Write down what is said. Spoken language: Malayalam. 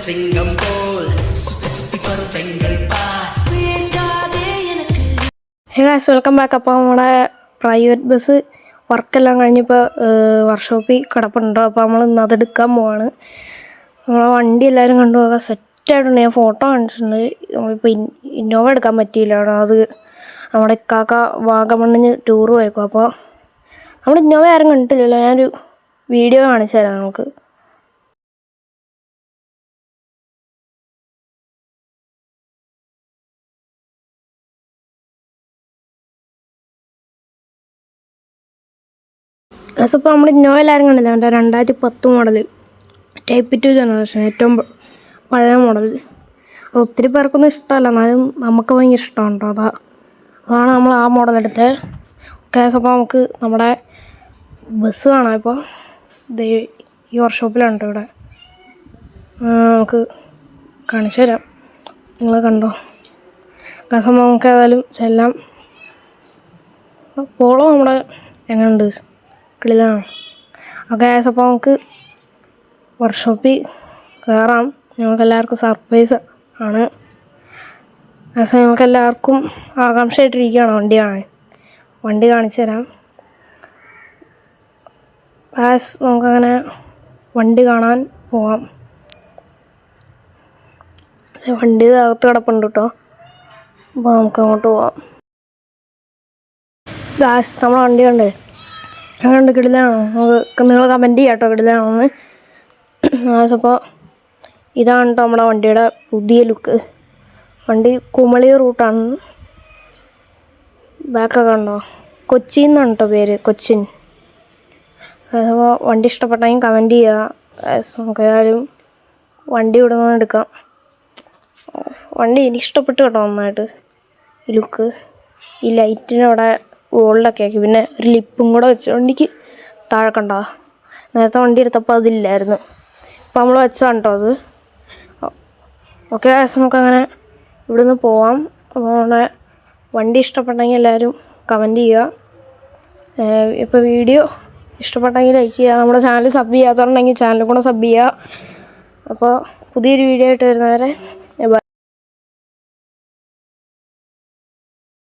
சிங்கம் போல் சுத்தி சுத்தி வரும் பெண்கள் பார் வேண்டாதே எனக்கு ഹേ ഗായ്സ് വെൽക്കം ബാക്ക് അപ്പോൾ നമ്മുടെ പ്രൈവറ്റ് ബസ് വർക്കെല്ലാം കഴിഞ്ഞപ്പോൾ വർക്ക്ഷോപ്പിൽ കിടപ്പുണ്ടോ അപ്പോൾ നമ്മൾ ഇന്ന് അത് എടുക്കാൻ പോവാണ് നമ്മളെ വണ്ടി എല്ലാവരും കണ്ടുപോകാൻ സെറ്റായിട്ടുണ്ട് ഞാൻ ഫോട്ടോ കാണിച്ചിട്ടുണ്ട് നമ്മളിപ്പോൾ ഇൻ ഇന്നോവ എടുക്കാൻ പറ്റിയില്ല കേട്ടോ അത് നമ്മുടെ ഇക്കാക്ക വാഗമണ്ണിന് ടൂർ പോയേക്കും അപ്പോൾ നമ്മുടെ ഇന്നോവ ആരും കണ്ടിട്ടില്ലല്ലോ ഞാനൊരു വീഡിയോ കാണിച്ചു തരാം നമുക്ക് ഗസ് ഇപ്പോൾ നമ്മൾ ഇന്നോവ എല്ലാവരും കണ്ടില്ല? എന്റെ രണ്ടായിരത്തി പത്ത് മോഡൽ ടൈപ്പ് ടു ജനറേഷൻ ഏറ്റവും പഴയ മോഡൽ അത് ഒത്തിരി പേർക്കൊന്നും ഇഷ്ടമല്ല. എന്നാലും നമുക്ക് ഭയങ്കര ഇഷ്ടമാണ് കേട്ടോ അതാ അതാണ് നമ്മൾ ആ മോഡൽ എടുത്തത് ഓക്കെ അപ്പോൾ നമുക്ക് നമ്മുടെ ബസ് കാണാം ഇപ്പോൾ ഈ വർക്ക്ഷോപ്പിലാണ് കേട്ടോ ഇവിടെ. നമുക്ക് കാണിച്ചു തരാം. നിങ്ങൾ കണ്ടോ? കേസ് അപ്പോൾ നമുക്ക് ഏതായാലും ചെല്ലാം പോളോ നമ്മുടെ എങ്ങനെയുണ്ട് കിളിതാണ് ഓക്കെ അപ്പോൾ നമുക്ക് വർക്ക്ഷോപ്പിൽ കയറാം ഞങ്ങൾക്ക് എല്ലാവർക്കും സർപ്രൈസ് ആണ്. ആസ് ഞങ്ങൾക്ക് എല്ലാവർക്കും ആകാംക്ഷയായിട്ടിരിക്കുകയാണ് വണ്ടി കാണാൻ. വണ്ടി കാണിച്ചു തരാം. ആസ് നമുക്കങ്ങനെ വണ്ടി കാണാൻ പോവാം. വണ്ടി അകത്ത് കിടപ്പുണ്ട് കേട്ടോ. അപ്പോൾ നമുക്ക് അങ്ങോട്ട് പോവാം. ഗാസ് നമ്മുടെ വണ്ടി കണ്ടേ? അങ്ങനെ കിടിലാണോ നമുക്ക് നിങ്ങൾ കമന്റ് ചെയ്യാം കേട്ടോ കിടിലാണോന്ന് അപ്പോൾ ഇതാണ് കേട്ടോ നമ്മുടെ വണ്ടിയുടെ പുതിയ ലുക്ക് വണ്ടി കുമളി റൂട്ടാണ് ബാക്കൊക്കെ ഉണ്ടോ കൊച്ചിൻ നിന്നാണ് കേട്ടോ പേര് കൊച്ചിൻ. അപ്പോൾ വണ്ടി ഇഷ്ടപ്പെട്ടെങ്കിൽ കമന്റ് ചെയ്യുക Guys, നമുക്ക് ഏതായാലും വണ്ടി ഇവിടെ നിന്ന് എടുക്കാം. വണ്ടി എനിക്ക് ഇഷ്ടപ്പെട്ടു കേട്ടോ നന്നായിട്ട്. ഈ ലുക്ക് ഈ ലൈറ്റിന് ഗോൾഡൊക്കെ ആക്കി. പിന്നെ ഒരു ലിപ്പും കൂടെ വെച്ച് വണ്ടിക്ക് താഴെ കണ്ടോ? നേരത്തെ വണ്ടി എടുത്തപ്പോൾ അതില്ലായിരുന്നു. ഇപ്പം നമ്മൾ വെച്ചതാണ് കേട്ടോ അത്. ഓക്കെ നമുക്ക് അങ്ങനെ ഇവിടുന്ന് പോവാം. അപ്പോൾ നമ്മുടെ വണ്ടി ഇഷ്ടപ്പെട്ടെങ്കിൽ എല്ലാവരും കമന്റ് ചെയ്യുക. ഇപ്പോൾ വീഡിയോ ഇഷ്ടപ്പെട്ടെങ്കിൽ ലൈക്ക് ചെയ്യുക. നമ്മുടെ ചാനൽ സബ് ചെയ്യാത്തതുണ്ടെങ്കിൽ ചാനൽ കൂടെ സബ് ചെയ്യുക. അപ്പോൾ പുതിയൊരു വീഡിയോ ആയിട്ട് വരുന്നവരെ